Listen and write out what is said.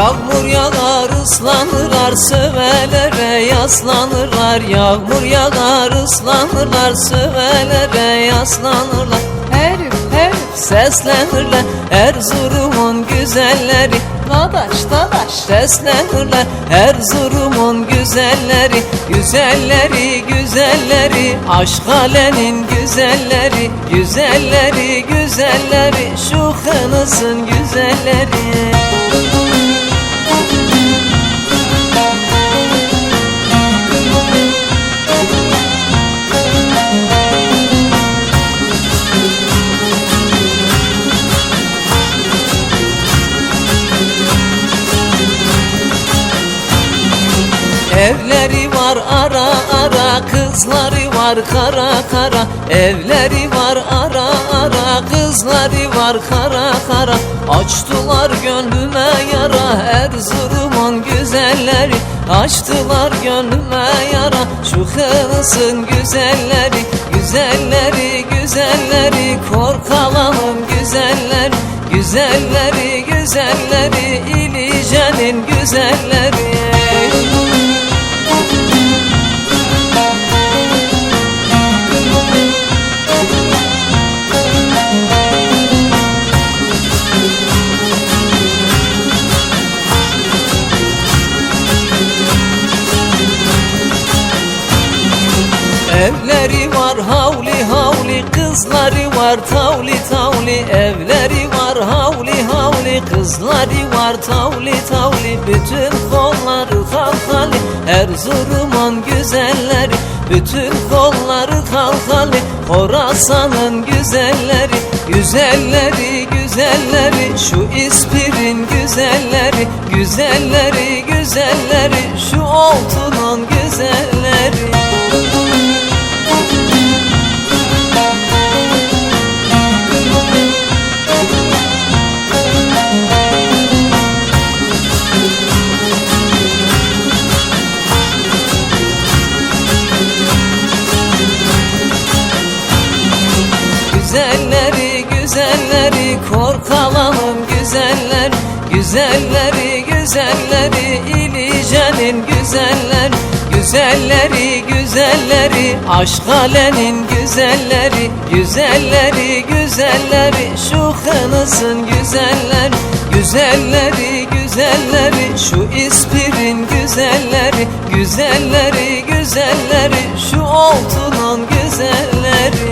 Yağmur yağar ıslanırlar sövelere yaslanırlar. Yağmur yağar ıslanırlar sövelere yaslanırlar. Herif herif seslenirler Erzurum'un güzelleri. Dadaş dadaş seslenirler Erzurum'un güzelleri. Güzelleri güzelleri Aşk alenin güzelleri. Güzelleri güzelleri Şu kınısın güzelleri Evleri var ara ara kızları var kara kara. Evleri var ara ara kızları var kara kara. Açtılar gönlüme yara Erzurum'un güzelleri. Açtılar gönlüme yara Şu kılsın güzelleri. Güzelleri güzelleri Korkalanın güzelleri. Güzelleri güzelleri İlice'nin güzelleri Evleri var havli havli kızları var tavli tavli. Evleri var havli havli kızları var tavli tavli. Bütün kolları kalkalı Erzurum'un güzelleri. Bütün kolları kalkalı Horasan'ın güzelleri. Güzelleri güzelleri Şu İspir'in güzelleri. Güzelleri güzelleri Şu Oltu'nun Güzelleri güzelleri korkalanın güzeller. Güzelleri güzelleri İlice'nin güzeller. Güzelleri güzelleri Aşk alenin güzelleri. Güzelleri güzelleri Şu kınısın güzeller. Güzelleri güzelleri Şu İspir'in güzelleri. Güzelleri güzelleri Şu oltunun güzelleri